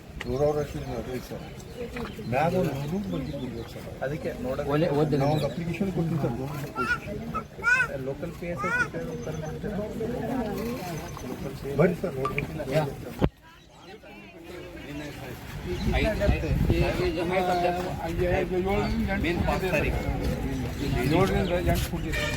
Sir ನಿಮ್ಮನ್ನೊಂದು request ಅದು ಇಲ್ಲಿ ಲಕ್ಷಾಂತರ ಜನ ನಾಲ್ಕನೇ ತಾರೀಕು ರಾತ್ರಿ ಬರ್ತಾರೆ ಸರ್ ನೂರಾರು ವರ್ಷದ ಮದುವೆ ಸರ್ ಮ್ಯಾಗ ಒಂದು ನೂರು ಮಂದಿ ಬಿಡ್ಬೇಕು ಸರ್ ಅದಕ್ಕೆ ಒಳ್ಳೆ ಓದಿಲ್ಲ ನಾವು ಒಂದು ಅಪ್ಲಿಕೇಶನ್ ಕೊಟ್ಟಿವಿ sir government local P S ಬನ್ನಿ ಸರ್ ನೋಡ್ಬೇಕಿಲ್ಲ ಏಳರಿಂದ ಎಂಟು ಕೊಟ್ಟಿದ್ದಾರೆ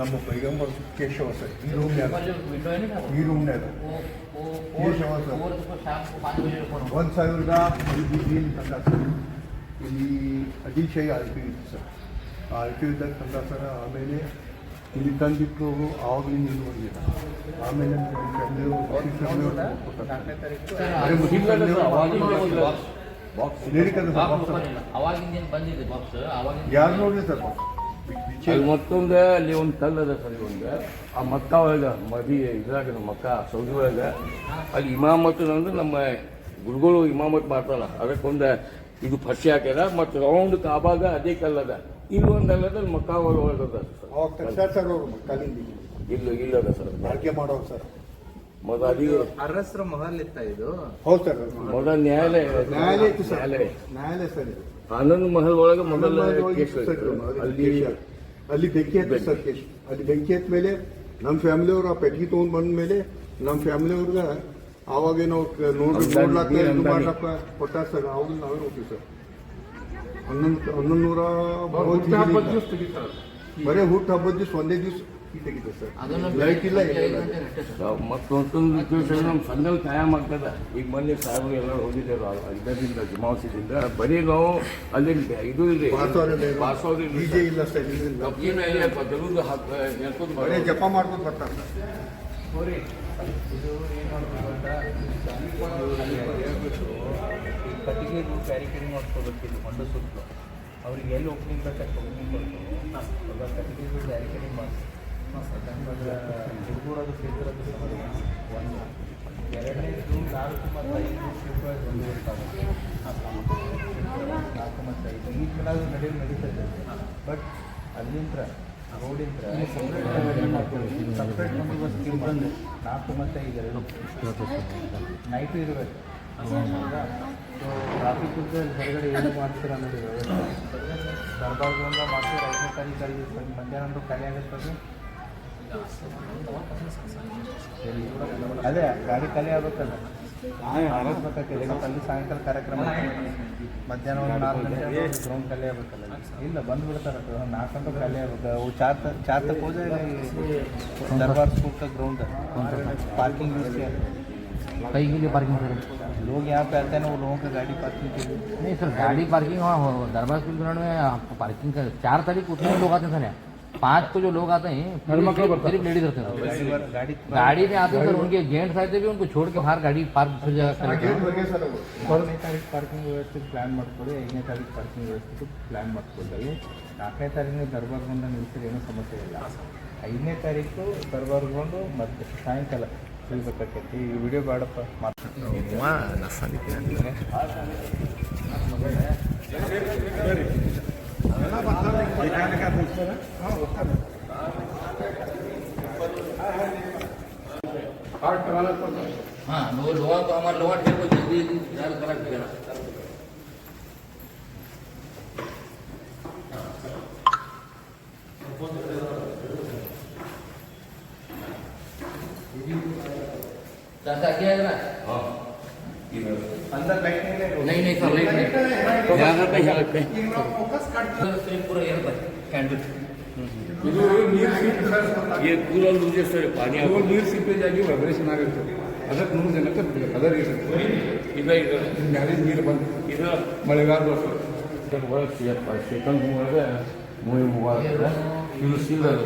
ನಮ್ಮ ಪೈಗಂಬರ್ ಕೇಶವ ಸರ್ ಈ ರೂಮ್ನಾಗ ಈ ರೂಮ್ನಾಗ ಕೇಶವ ಸರ್ ಒಂದು ಸಾವಿರದ ಐದಿದ್ದೀನಿ ತಂದ ಸರ್ ಇಲ್ಲಿ ಅಡಿಶೈ ಆರ್ ಪಿ ಇತ್ತು ಸರ್ ಆ ಆರ್ ಪಿ ಇದ್ದಾಗ ತಂದ ಸರ್ ಆಮೇಲೆ ಇಲ್ಲಿ ತಂದಿಟ್ಟು ಆವಾಗಲೂ ನೀನು ಬಂದಿಲ್ಲ ಆಮೇಲೆ ಬಾಕ್ಸ್ ಯಾರು ನೋಡಿರಿ ಸರ್ ಬಾಕ್ಸ್ ಅಲ್ಲಿ ಮತ್ತೊಂದು ಅಲ್ಲಿ ಒಂದು ಕಲ್ಲು ಸರಿ ಸರ್ ಒಂದು. ಆ ಮಕ್ಕ ಒಳಗೆ ಮದಿ ಇದ್ರಾಗ ನಮ್ಮ ಮಕ್ಕ ಸೌದಿ ಒಳಗೆ. ಅಲ್ಲಿ ಇಮಾಮತ್ ಅಂದ್ರೆ ನಮ್ಮ ಗುರುಗಳು ಇಮಾಮತ್ ಮಾಡ್ತಾರ ಅದಕ್ಕೊಂದು ಇದು ಫಸಿ ಹಾಕ್ಯಾರ. ಮತ್ತು ರೌಂಡ್ ಕಾಬಾಗ ಅದೇ ಕಲ್ಲದ ಇಲ್ಲಿ ಒಂದು ಅಲ್ಲದ ಅಲ್ಲಿ ಮಕ್ಕ ಒಳಗೆ ಅದ ಅವಾಗ ತಕ್ಷಣ ಸರ್ ಅವರು ಇಲ್ಲ ಇಲ್ಲದ ಸರ್. ಬಳಕೆ ಮಾಡೋರು ಸರ್. ಮೊದಲ ಅದಿ ಅರಸರ ಮಹಲ್ ಇತ್ತ ಇದು? ಹೌದು ಸರ್. ಮೊದಲ ನ್ಯಾಯಾಲಯ. ನ್ಯಾಯಾಲಯ ನ್ಯಾಯಾಲಯ. ಸರ್ ಆನಂದ್ ಮಹಲ್ ಒಳಗೆ ಮೊದಲ ಮೊದಲ ಕೇಸ್ ಅಲ್ಲಿ ಅಲ್ಲಿ ಬೆಂಕಿ ಹತ್ತಿ ಸರ್ ಕೇಶ್ ಅಲ್ಲಿ ಬೆಂಕಿ ಹತ್ತ ಮೇಲೆ ನಮ್ಮ ಫ್ಯಾಮಿಲಿಯವ್ರು ಆ ಪೆಟ್ಟಿಗೆ ತೊಗೊಂಡ್ ಬಂದ ಮೇಲೆ ನಮ್ಮ ಫ್ಯಾಮಿಲಿಯವ್ರಿಗೆ ಆವಾಗ ನಾವು ನೋಡಿ ನೋಡ್ಲಾಕ ಇದು ಮಾಡ್ಲಾಕ ಕೊಟ್ಟಾರ ಸರ್. ಅವಾಗ ನಾವೇ ಹೋಗ್ತೀವಿ ಸರ್. ಹನ್ನೊಂದು ಹನ್ನೊಂದು ನೂರ ಬರೀ ಹುಟ್ಟು ಹಬ್ಬದ ದಿವಸ ಒಂದೇ ದಿವಸ ಮತ್ತೊಂದು ದಿವಸ ನಮ್ಮ ಸಂದಲ್ ಕಾಯಂ ಆಗ್ತದ ಈಗ ಮೊನ್ನೆ ಸಾಹೇಬರು ಎಲ್ಲ ಹೋಗಿದ್ದೇವೆ ಇದರಿಂದ ಜಮಾವಸಿದಿಂದ ಬರೀ ನಾವು ಅಲ್ಲಿ ಇದು ಇದೆ. ಜಪ ಮಾಡ್ಕೊಂಡು ಬರ್ತಾರೆ ಸರ್. ಹೋರಿ ಇದು ಏನು ಮಾಡ್ಬೇಕಂತ ಹೇಳ್ಬಿಟ್ಟು ಈ ಕಟ್ಟಿಗೆದು ಕ್ಯಾರಿಕೇರಿಂಗ್ ಮಾಡ್ಕೋಬೇಕು ಇದು ಹೊಂಡ ಸುತ್ತಲು ಅವ್ರಿಗೆ ಎಲ್ಲಿ ಓಪನಿಂಗ್ ಅಂತ ಓಪನಿಂಗ್ ಕೊಟ್ಟು ಇವಾಗ ಕಟ್ಟಿಗೆದು ಕ್ಯಾರಿಕೇರಿಂಗ್ ಸೇರಿರೋದು ಒಂದು ಎರಡನೇದು ನಾಲ್ಕು ಮತ್ತು ಐದು. ನಾಲ್ಕು ಮತ್ತು ಐದು ಈ ಕಡೆ ನಡೆಯೋದು ನಡೀತದೆ ಬಟ್ ಅಲ್ಲಿಂದ ರೋಡಿಂದ ನಾಲ್ಕು ಮತ್ತು ನೈಟು ಇರಬೇಕು ಸೊ ಟ್ರಾಫಿಕ್ ಹೊರಗಡೆ ಏನು ಮಾಡ್ತೀರ ಅನ್ನೋದು ವ್ಯವಸ್ಥೆ ಮಾಡ್ತೀವಿ ಐದನೇ ತಾರೀಕು ಮಧ್ಯಾಹ್ನ ಖಾಲಿ ಆಗುತ್ತದೆ ಅದೇ ಗಾಡಿ ಖಾಲಿ ಆಗ್ಬೇಕಲ್ಲ ಆಗಬೇಕಾಗ್ತದೆ ಇವತ್ತು ಅಲ್ಲಿ ಸಾಯಂಕಾಲ ಕಾರ್ಯಕ್ರಮ ಮಧ್ಯಾಹ್ನ ಒಂದು ನಾಲ್ಕು ಗಂಟೆ ಗ್ರೌಂಡ್ ಖಾಲಿ ಆಗ್ಬೇಕಲ್ಲ ಇಲ್ಲ ಬಂದ್ಬಿಡ್ತಾರೆ ಅದು ನಾಲ್ಕು ಗಂಟೆ ಖಾಲಿ ಆಗ್ಬೇಕು ಅವು ಚಾರ್ तक चार तक हो जाएगा ये दरबार स्कूल का ग्राउंड पार्किंग यूज किया कहीं के लिए पार्किंग करें लोग यहाँ पे आते हैं ना वो लोगों का गाड़ी पार्किंग के लिए नहीं सर गाड़ी पार्किंग वहाँ हो- दरबार स्कूल ग्राउंड में आपको पार्किंग का चार तारीख उतने लोग आते हैं सर यहाँ पाँच को जो लोग आते हैं सिर्फ सिर्फ लेडीज रहते हैं गाड़ी वर- गाड़ी गाड़ी में आते हैं सर उनके जेंट्स आते भी उनको छोड़ के बाहर गाड़ी पार्क फिर जगह कर लेते हैं। ಬಗ್ಗೆ ಸರ್ ಅವರು ನಾಲ್ಕನೇ ತಾರೀಕು ಪಾರ್ಕಿಂಗ್ ವ್ಯವಸ್ಥೆ ಪ್ಲ್ಯಾನ್ ಮಾಡ್ಕೊಳ್ಳಿ ಐದನೇ ತಾರೀಕು ಪಾರ್ಕಿಂಗ್ ವ್ಯವಸ್ಥೆ ಪ್ಲ್ಯಾನ್ ಮಾಡ್ಕೊಳ್ಳಿ ನಾಲ್ಕನೇ ತಾರೀಕಿನ ದರ್ಬಾರ್ಗೊಂಡು ನಿಲ್ಸಿದ್ರೆ ಏನೂ ಸಮಸ್ಯೆ ಇಲ್ಲ ಐದನೇ ತಾರೀಕು ದರ್ಬಾರ್ಗೊಂಡು ಮತ್ತೆ ಸಾಯಂಕಾಲ ಇಳ್ಬೇಕಾಕೈತಿ ಈ ವಿಡಿಯೋ ಬೇಡಪ್ಪ ಮಾತಾಡ್ತೀನಿ हाँ लोहा तो हमारा लोहा ठीक हो जल्दी जल्दी यार करा के नहीं नहीं सब नहीं नहीं यहाँ का यहाँ का सिर्फ पूरा यहाँ पर कैंडल ಇದು ನೀರು ಈ ಪೂರ ಲೂಜೆ ಸರ್ ಪಾನಿ ಅದು ನೀರು ಸಿಪ್ಪೇಜ್ ಆಗಿ ವೈಬ್ರೇಷನ್ ಆಗುತ್ತೆ ಅದಕ್ಕೆ ನೂರು ಜನಕ್ಕೆ ಅದರ ಇರುತ್ತೆ ಈಗ ಈಗ ಮ್ಯಾಲೆ ನೀರು ಬಂದು ಇದು ಮಳೆಗಾಲ ವರ್ಷ ಒಳಗೆ ಸೆಕೆಂಡ್ ಒಳಗೆ ಮೂವಿ ಮೂವಾಗುತ್ತೆ ಇದು ಸೀಲ್ ಅದು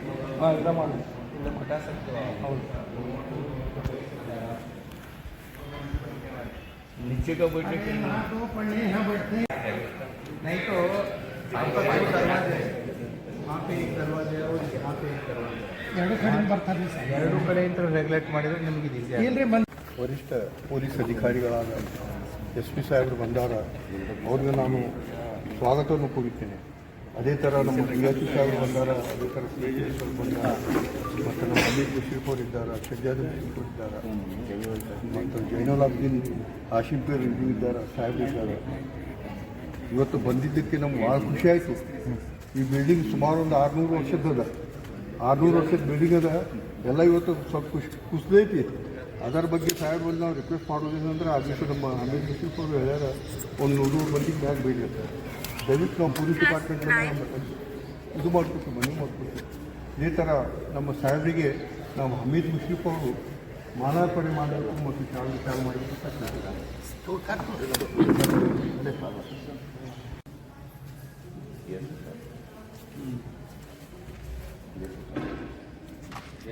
ಹಾಕೋದು ಏನು ಮಾಡಿ ಹಾ, ಇದ ಮಾಡಿ ಇಲ್ಲ ಪಟಾಸಕ್ತಿ ಹೌದು नीचे का बैठे के नहीं तो आपका दो दरवाजे हैं वहाँ पे एक दरवाजे है और यहाँ पे एक दरवाजे है ಎರಡು ಕಡೆ ಬರ್ತಾರೆ ಸರ್ ಎರಡು ಕಡೆಯಿಂದ ರೆಗ್ಯುಲೇಟ್ ಮಾಡಿದ್ರೆ ನಿಮಗೆ ಇದು ಈಸಿ ಇಲ್ರಿ ಬಂದ್ ವರಿಷ್ಠ ಪೊಲೀಸ್ ಅಧಿಕಾರಿಗಳಾದ ಎಸ್ ಪಿ ಸಾಹೇಬರು ಬಂದಾರ ಅವ್ರಿಗೆ ನಾನು ಸ್ವಾಗತವನ್ನು ಕೋರುತ್ತೇನೆ ಅದೇ ಥರ ನಮ್ಮ ಎಸ್ ಸಾಹೇಬರು ಬಂದಾರ, ಅದೇ ಥರ ಸಿ ಎಸ್ ಬಂದಾರ, ಮತ್ತು ನಮ್ಮ ಅಮಿತ್ ಮುಷೀಫ್ ಅವರು ಇದ್ದಾರೆ ಶಜ್ಜಾದ್ ಮುಷೀಫ್ ಅವರು ಇದ್ದಾರೆ, ಮತ್ತು ಜೈನುಲ್ ಅಬ್ದೀನ್ ಆಶಿಫ್ ಪೇರ್ ಇದು ಇದ್ದಾರೆ ಸಾಹೇಬ್ ಇದ್ದಾರೆ. ಇವತ್ತು ಬಂದಿದ್ದಕ್ಕೆ ನಮ್ಗೆ ಭಾಳ ಖುಷಿ ಆಯಿತು. ಈ ಬಿಲ್ಡಿಂಗ್ ಸುಮಾರು ಒಂದು ಆರುನೂರು ವರ್ಷದ್ದದ ಆರುನೂರು ವರ್ಷದ ಬಿಲ್ಡಿಂಗ್ ಅದ. ಎಲ್ಲ ಇವತ್ತು ಸ್ವಲ್ಪ ಖುಷಿ ಕುಸಿದೈತಿ ಅದರ ಬಗ್ಗೆ ಸಾಹೇಬ್ ನಾವು ರಿಕ್ವೆಸ್ಟ್ ಮಾಡೋದೇನಂದ್ರೆ ಆ ದಿವಸ ನಮ್ಮ ಅಮಿತ್ ಮುಷೀಫ್ ಅವರು ಹೇಳ್ಯಾರ, ಒಂದು ನೂರು ಮಂದಿಗೆ ಮ್ಯಾಗ ಅಂತ. ದಯವಿಟ್ಟು ನಾವು ಪೊಲೀಸ್ ಡಿಪಾರ್ಟ್ಮೆಂಟ್ ಇದು ಮಾಡಿಕೊಟ್ಟು ಮನೆ ಮಾಡಿಕೊಟ್ಟು ಇದೇ ಥರ ನಮ್ಮ ಸಾಹೇಬರಿಗೆ ನಾವು ಹಮೀದ್ ಮುಷೀಫ್ ಅವರು ಮಾನಾರ್ಪಣೆ ಮಾಡಬೇಕು ಮತ್ತು ಚಾಲು ವಿಚಾರ ಮಾಡಬೇಕು.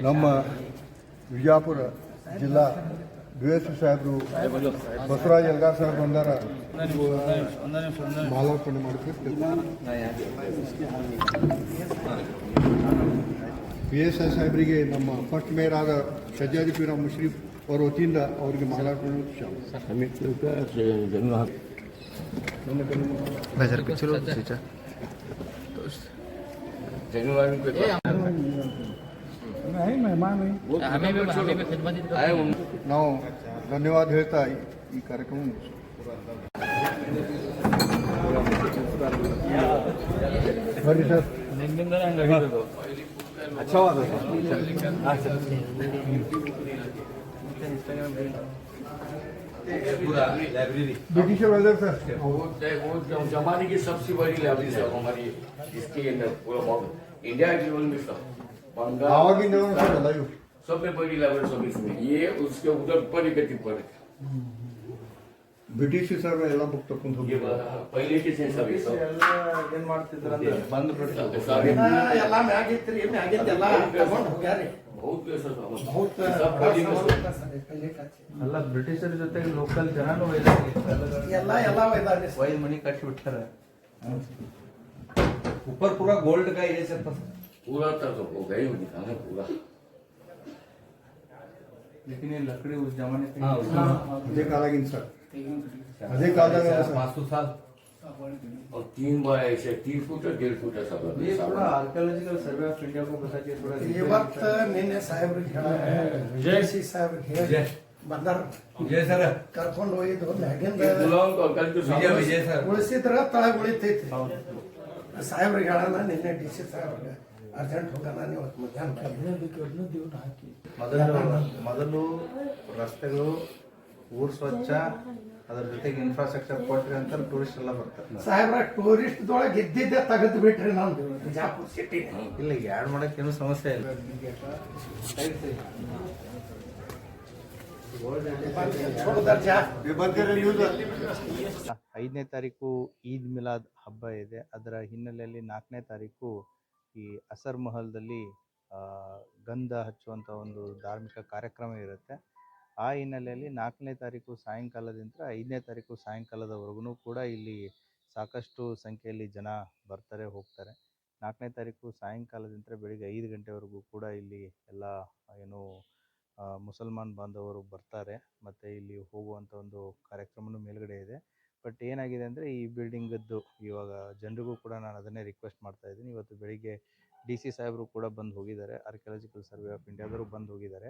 ನಮ್ಮ ವಿಜಯಪುರ ಜಿಲ್ಲಾ ಡಿ ಎಸ್ ಪಿ ಸಾಹೇಬರು ಬಸವರಾಜ್ ಎಲ್ಗಾರ್ ಸಾಹೇಬ್ ಬಂದಾರ ಮಾಲಾರ್ಪಣೆ ಮಾಡಬೇಕು ಪಿ ಎಸ್ ಐ ಸಾಹೇಬರಿಗೆ ನಮ್ಮ ಫಸ್ಟ್ ಮೇಯರ್ ಆದ ಸಜ್ಜಾದಿ ಪೀರ ಮುಶ್ರೀಫ್ ಅವರ ವತಿಯಿಂದ ಅವರಿಗೆ ಮಾಲಾರ್ಪಣೆ ವಿಷಯ हमें का जन्म जन्म हमें भी हमें भी खिदमत ही आए उन ನಾವು ಧನ್ಯವಾದ ಹೇಳ್ತಾ ಈ- ಈ ಕಾರ್ಯಕ್ರಮ ಮುಗಿಸ್ತೀವಿ. ಬರ್ರಿ ಸರ್ ब्रिटिशर वेदर सर वो वो जम- जमाने की सबसे बड़ी लाइब्रेरी सर हमारी इसके अंदर पूरा बहुत इंडिया केवल में सब बंगाल आवागिन देवना सर ಎಲ್ಲ ಇವು सबसे बड़ी लाइब्रेरी सब इसमें ये उसके उधर ऊपर ही गति पर ಬ್ರಿಟಿಷ್ ಸರ್ ಎಲ್ಲ ಬುಕ್ ತಗೊಂಡು ಹೋಗಿ ये पहले के से सब ये सब ಎಲ್ಲ ಏನು ಮಾಡ್ತಿದ್ರು ಅಂದ್ರೆ ಬಂದು ಬಿಡ್ತಾರೆ सारे ಎಲ್ಲ ಮ್ಯಾಗಿತ್ರಿ ಮ್ಯಾಗಿದ್ದೆಲ್ಲ ತಗೊಂಡು ಹೋಗ್ಯಾರಿ बहुत पैसा था बहुत सब बड़ी में सब ಅಲ್ಲ ಬ್ರಿಟಿಷರ ಜೊತೆಗೆ ಲೋಕಲ್ ಜನನು ಒಯ್ದಾಗಿ ಎಲ್ಲ ಎಲ್ಲ ಒಯ್ದಾರಿ ಒಯ್ದು ಮನಿ ಕಟ್ಟಿ ಬಿಟ್ಟಾರ ऊपर पूरा गोल्ड का ये सब पूरा था तो वो गई हुई था ना पूरा लेकिन ये लकड़ी उस जमाने की ಅದೇ ಕಾಲಾಗಿನ ಸರ್ ಅದೇ ಕಾಲದಾಗ ಸರ್ पाँच सौ साल और तीन बार ऐसे तीन फुट और डेढ़ फुट ऐसा कर ये थोड़ा आर्कियोलॉजिकल सर्वे ऑफ इंडिया को पता चाहिए थोड़ा ಇವತ್ತ ನಿನ್ನೆ ಸಾಹೇಬ್ರಿಗೆ ಹೇಳ ಜಯ ಸಿ ಸಾಹೇಬ್ರಿಗೆ ಹೇಳಿ ಬಂದಾರ विजय सर ಕರ್ಕೊಂಡು ಒಯ್ದು ಮ್ಯಾಗಿಂದ गुलाम को कल तो विजय विजय सर ಉಳಿಸಿದ್ರ ತಳಗ ಉಳಿತೈತಿ ಸಾಹೇಬ್ರಿಗೆ ಹೇಳಲ್ಲ ನಿನ್ನೆ ಡಿ ಸಿ ಸಾಹೇಬ್ರಿಗೆ ಅರ್ಜೆಂಟ್ ಹೋಗೋಣ ನೀವು ಮೊದಲು ಮೊದಲು ರಸ್ತೆಗಳು ಊರು ಸ್ವಚ್ಛ ಅದ್ರ ಜೊತೆಗೆ ಇನ್ಫ್ರಾಸ್ಟ್ರಕ್ಚರ್ ಕೊಟ್ರಿ ಅಂತ ಟೂರಿಸ್ಟ್ ಎಲ್ಲ ಬರ್ತಾರೆ. ಸಾಹೇಬ್ರ ಟೂರಿಸ್ಟ್ದೊಳಗೆ ಇದ್ದಿದ್ದೆ ತೆಗೆದು ಬಿಟ್ರಿ ನಮ್ದು ಬಿಜಾಪುರ ಸಿಟಿ ಇಲ್ಲ ಯಾಡ್ ಮಾಡಕ್ಕೆ ಏನು ಸಮಸ್ಯೆ ಇಲ್ಲ. ಐದನೇ ತಾರೀಕು ಈದ್ ಮಿಲಾದ್ ಹಬ್ಬ ಇದೆ. ಅದರ ಹಿನ್ನೆಲೆಯಲ್ಲಿ ನಾಲ್ಕನೇ ತಾರೀಕು ಈ ಅಸರ್ ಮಹಲ್ದಲ್ಲಿ ಗಂಧ ಹಚ್ಚುವಂಥ ಒಂದು ಧಾರ್ಮಿಕ ಕಾರ್ಯಕ್ರಮ ಇರುತ್ತೆ. ಆ ಹಿನ್ನೆಲೆಯಲ್ಲಿ ನಾಲ್ಕನೇ ತಾರೀಕು ಸಾಯಂಕಾಲದಿಂದ ಐದನೇ ತಾರೀಕು ಸಾಯಂಕಾಲದವರೆಗೂ ಕೂಡ ಇಲ್ಲಿ ಸಾಕಷ್ಟು ಸಂಖ್ಯೆಯಲ್ಲಿ ಜನ ಬರ್ತಾರೆ, ಹೋಗ್ತಾರೆ. ನಾಲ್ಕನೇ ತಾರೀಕು ಸಾಯಂಕಾಲದಿಂದ ಬೆಳಿಗ್ಗೆ ಐದು ಗಂಟೆವರೆಗೂ ಕೂಡ ಇಲ್ಲಿ ಎಲ್ಲ, ಏನು ಮುಸಲ್ಮಾನ್ ಬಾಂಧವರು ಬರ್ತಾರೆ. ಮತ್ತು ಇಲ್ಲಿ ಹೋಗುವಂಥ ಒಂದು ಕಾರ್ಯಕ್ರಮನೂ ಮೇಲ್ಗಡೆ ಇದೆ. ಬಟ್ ಏನಾಗಿದೆ ಅಂದರೆ, ಈ ಬಿಲ್ಡಿಂಗದ್ದು ಇವಾಗ ಜನರಿಗೂ ಕೂಡ ನಾನು ಅದನ್ನೇ ರಿಕ್ವೆಸ್ಟ್ ಮಾಡ್ತಾ ಇದ್ದೀನಿ. ಇವತ್ತು ಬೆಳಿಗ್ಗೆ ಡಿ ಸಿ ಸಾಹೇಬರು ಕೂಡ ಬಂದು ಹೋಗಿದ್ದಾರೆ. ಆರ್ಕಿಯಾಲಜಿಕಲ್ ಸರ್ವೆ ಆಫ್ ಇಂಡಿಯಾದವರು ಬಂದು ಹೋಗಿದ್ದಾರೆ.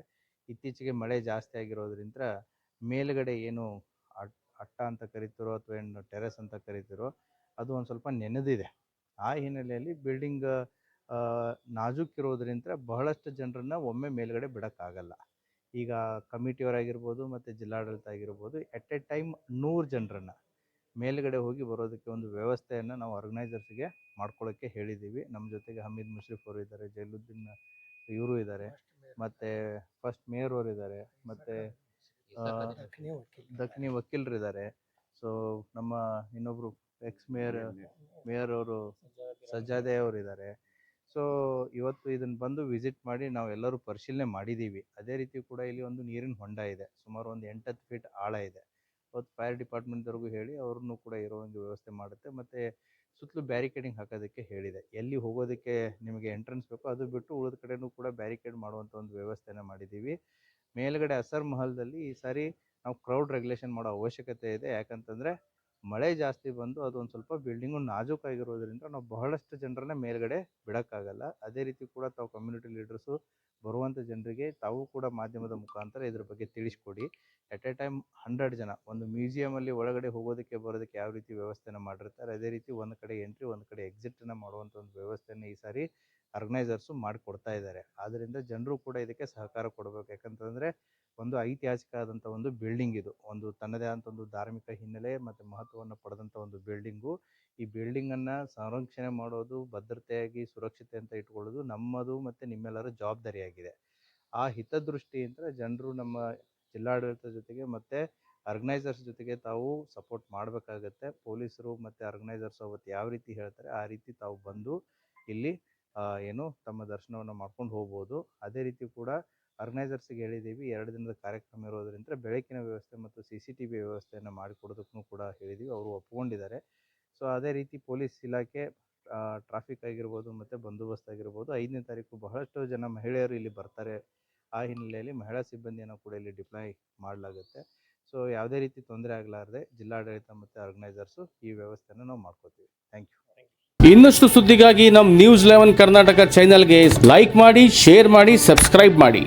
ಇತ್ತೀಚೆಗೆ ಮಳೆ ಜಾಸ್ತಿ ಆಗಿರೋದ್ರಿಂದ ಮೇಲುಗಡೆ ಏನು ಅಟ್ಟ ಅಂತ ಕರಿತಿರೋ ಅಥವಾ ಏನು ಟೆರೆಸ್ ಅಂತ ಕರಿತಿರೋ, ಅದು ಒಂದು ಸ್ವಲ್ಪ ನೆನೆದಿದೆ. ಆ ಹಿನ್ನೆಲೆಯಲ್ಲಿ ಬಿಲ್ಡಿಂಗ್ ನಾಜೂಕಿರೋದ್ರಿಂದ ಬಹಳಷ್ಟು ಜನರನ್ನ ಒಮ್ಮೆ ಮೇಲ್ಗಡೆ ಬಿಡೋಕ್ಕಾಗಲ್ಲ. ಈಗ ಕಮಿಟಿಯವರಾಗಿರ್ಬೋದು ಮತ್ತು ಜಿಲ್ಲಾಡಳಿತ ಆಗಿರ್ಬೋದು, ಎಟ್ ಎ ಟೈಮ್ ನೂರು ಜನರನ್ನು ಮೇಲ್ಗಡೆ ಹೋಗಿ ಬರೋದಕ್ಕೆ ಒಂದು ವ್ಯವಸ್ಥೆಯನ್ನು ನಾವು ಆರ್ಗನೈಸರ್ಸ್ಗೆ ಮಾಡ್ಕೊಳ್ಳೋಕ್ಕೆ ಹೇಳಿದ್ದೀವಿ ನಮ್ಮ ಜೊತೆಗೆ ಹಮೀದ್ ಮುಷ್ರಿಫ್ ಅವರು ಇದ್ದಾರೆ ಜೈಲುದ್ದೀನ್ ಇವರು ಇದ್ದಾರೆ ಮತ್ತು ಫಸ್ಟ್ ಮೇಯರ್ ಅವರು ಇದ್ದಾರೆ ಮತ್ತು ದಕ್ಷಿಣಿ ವಕೀಲರು ಇದ್ದಾರೆ ಸೊ ನಮ್ಮ ಇನ್ನೊಬ್ಬರು ಎಕ್ಸ್ ಮೇಯರ್ ಮೇಯರ್. ಅವರು ಸಜ್ಜಾದೆ ಅವರು ಇದ್ದಾರೆ ಸೊ ಇವತ್ತು ಇದನ್ನು ಬಂದು ವಿಸಿಟ್ ಮಾಡಿ ನಾವು ಎಲ್ಲರೂ ಪರಿಶೀಲನೆ ಮಾಡಿದ್ದೀವಿ ಅದೇ ರೀತಿ ಕೂಡ ಇಲ್ಲಿ ಒಂದು ನೀರಿನ ಹೊಂಡ ಇದೆ. ಸುಮಾರು ಒಂದು ಎಂಟತ್ತು ಫೀಟ್ ಆಳ ಇದೆ. ಇವತ್ತು ಫೈರ್ ಡಿಪಾರ್ಟ್ಮೆಂಟ್ದವ್ರಿಗೂ ಹೇಳಿ, ಅವ್ರನ್ನೂ ಕೂಡ ಇರೋ ಒಂದು ವ್ಯವಸ್ಥೆ ಮಾಡುತ್ತೆ. ಮತ್ತು ಸುತ್ತಲೂ ಬ್ಯಾರಿಕೇಡಿಂಗ್ ಹಾಕೋದಕ್ಕೆ ಹೇಳಿದೆ. ಎಲ್ಲಿ ಹೋಗೋದಕ್ಕೆ ನಿಮಗೆ ಎಂಟ್ರೆನ್ಸ್ ಬೇಕೋ ಅದು ಬಿಟ್ಟು ಉಳಿದ ಕಡೆನೂ ಕೂಡ ಬ್ಯಾರಿಕೇಡ್ ಮಾಡುವಂಥ ಒಂದು ವ್ಯವಸ್ಥೆನ ಮಾಡಿದ್ದೀವಿ. ಮೇಲುಗಡೆ ಅಸರ್ ಮಹಲ್ದಲ್ಲಿ ಈ ಸಾರಿ ನಾವು ಕ್ರೌಡ್ ರೆಗ್ಯುಲೇಷನ್ ಮಾಡೋ ಅವಶ್ಯಕತೆ ಇದೆ. ಯಾಕಂತಂದರೆ ಮಳೆ ಜಾಸ್ತಿ ಬಂದು ಅದೊಂದು ಸ್ವಲ್ಪ ಬಿಲ್ಡಿಂಗು ನಾಜೂಕಾಗಿರೋದ್ರಿಂದ ನಾವು ಬಹಳಷ್ಟು ಜನರನ್ನ ಮೇಲ್ಗಡೆ ಬಿಡೋಕ್ಕಾಗಲ್ಲ. ಅದೇ ರೀತಿ ಕೂಡ ತಾವು ಕಮ್ಯುನಿಟಿ ಲೀಡರ್ಸು ಬರುವಂಥ ಜನರಿಗೆ ತಾವು ಕೂಡ ಮಾಧ್ಯಮದ ಮುಖಾಂತರ ಇದ್ರ ಬಗ್ಗೆ ತಿಳಿಸ್ಕೊಡಿ. ಎಟ್ ಎ ಟೈಮ್ ಹಂಡ್ರೆಡ್ ಜನ ಒಂದು ಮ್ಯೂಸಿಯಮಲ್ಲಿ ಒಳಗಡೆ ಹೋಗೋದಕ್ಕೆ ಬರೋದಕ್ಕೆ ಯಾವ ರೀತಿ ವ್ಯವಸ್ಥೆನ ಮಾಡಿರ್ತಾರೆ, ಅದೇ ರೀತಿ ಒಂದು ಕಡೆ ಎಂಟ್ರಿ ಒಂದು ಕಡೆ ಎಕ್ಸಿಟನ್ನು ಮಾಡುವಂಥ ಒಂದು ವ್ಯವಸ್ಥೆನ ಈ ಸಾರಿ ಆರ್ಗನೈಸರ್ಸು ಮಾಡಿಕೊಡ್ತಾ ಇದ್ದಾರೆ. ಆದ್ದರಿಂದ ಜನರು ಕೂಡ ಇದಕ್ಕೆ ಸಹಕಾರ ಕೊಡಬೇಕು. ಯಾಕಂತಂದರೆ ಒಂದು ಐತಿಹಾಸಿಕ ಆದಂಥ ಒಂದು ಬಿಲ್ಡಿಂಗ್ ಇದು. ಒಂದು ತನ್ನದೇ ಆದಂಥ ಒಂದು ಧಾರ್ಮಿಕ ಹಿನ್ನೆಲೆ ಮತ್ತು ಮಹತ್ವವನ್ನು ಪಡೆದಂಥ ಒಂದು ಬಿಲ್ಡಿಂಗು ಈ ಬಿಲ್ಡಿಂಗನ್ನು ಸಂರಕ್ಷಣೆ ಮಾಡೋದು, ಭದ್ರತೆಯಾಗಿ ಸುರಕ್ಷತೆ ಅಂತ ಇಟ್ಕೊಳ್ಳೋದು ನಮ್ಮದು ಮತ್ತು ನಿಮ್ಮೆಲ್ಲರ ಜವಾಬ್ದಾರಿಯಾಗಿದೆ. ಆ ಹಿತದೃಷ್ಟಿಯಿಂದ ಜನರು ನಮ್ಮ ಜಿಲ್ಲಾಡಳಿತ ಜೊತೆಗೆ ಮತ್ತು ಆರ್ಗನೈಸರ್ಸ್ ಜೊತೆಗೆ ತಾವು ಸಪೋರ್ಟ್ ಮಾಡಬೇಕಾಗತ್ತೆ. ಪೊಲೀಸರು ಮತ್ತು ಆರ್ಗನೈಸರ್ಸ್ ಅವತ್ತು ಯಾವ ರೀತಿ ಹೇಳ್ತಾರೆ ಆ ರೀತಿ ತಾವು ಬಂದು ಇಲ್ಲಿ ಏನು ತಮ್ಮ ದರ್ಶನವನ್ನು ಮಾಡ್ಕೊಂಡು ಹೋಗ್ಬೋದು. ಅದೇ ರೀತಿ ಕೂಡ ಆರ್ಗನೈಸರ್ಸ್ಗೆ ಹೇಳಿದ್ದೀವಿ, ಎರಡು ದಿನದ ಕಾರ್ಯಕ್ರಮ ಇರೋದ್ರಿಂದ ಬೆಳಕಿನ ವ್ಯವಸ್ಥೆ ಮತ್ತು ಸಿ ಸಿ ಟಿ ವಿ ವ್ಯವಸ್ಥೆಯನ್ನು ಮಾಡಿಕೊಡೋದಕ್ಕೂ ಕೂಡ ಹೇಳಿದ್ದೀವಿ, ಅವರು ಒಪ್ಕೊಂಡಿದ್ದಾರೆ. ಸೊ, ಅದೇ ರೀತಿ ಪೊಲೀಸ್ ಇಲಾಖೆ ಟ್ರಾಫಿಕ್ ಆಗಿರ್ಬೋದು ಮತ್ತು ಬಂದೋಬಸ್ತ್ ಆಗಿರ್ಬೋದು, ಐದನೇ ತಾರೀಕು ಬಹಳಷ್ಟು ಜನ ಮಹಿಳೆಯರು ಇಲ್ಲಿ ಬರ್ತಾರೆ. ಆ ಹಿನ್ನೆಲೆಯಲ್ಲಿ ಮಹಿಳಾ ಸಿಬ್ಬಂದಿಯನ್ನು ಕೂಡ ಇಲ್ಲಿ ಡಿಪ್ಲಾಯ್ ಮಾಡಲಾಗುತ್ತೆ. ಸೊ, ಯಾವುದೇ ರೀತಿ ತೊಂದರೆ ಆಗಲಾರದೆ ಜಿಲ್ಲಾಡಳಿತ ಮತ್ತು ಆರ್ಗನೈಸರ್ಸು ಈ ವ್ಯವಸ್ಥೆಯನ್ನು ನಾವು ಮಾಡ್ಕೋತೀವಿ. Thank you. ಇನ್ನಷ್ಟು ಸುದ್ದಿಗಾಗಿ ನಮ್ಮ ನ್ಯೂಸ್ ಲೆವೆನ್ ಕರ್ನಾಟಕ ಚಾನೆಲ್ಗೆ ಲೈಕ್ ಮಾಡಿ, ಶೇರ್ ಮಾಡಿ, ಸಬ್ಸ್ಕ್ರೈಬ್ ಮಾಡಿ.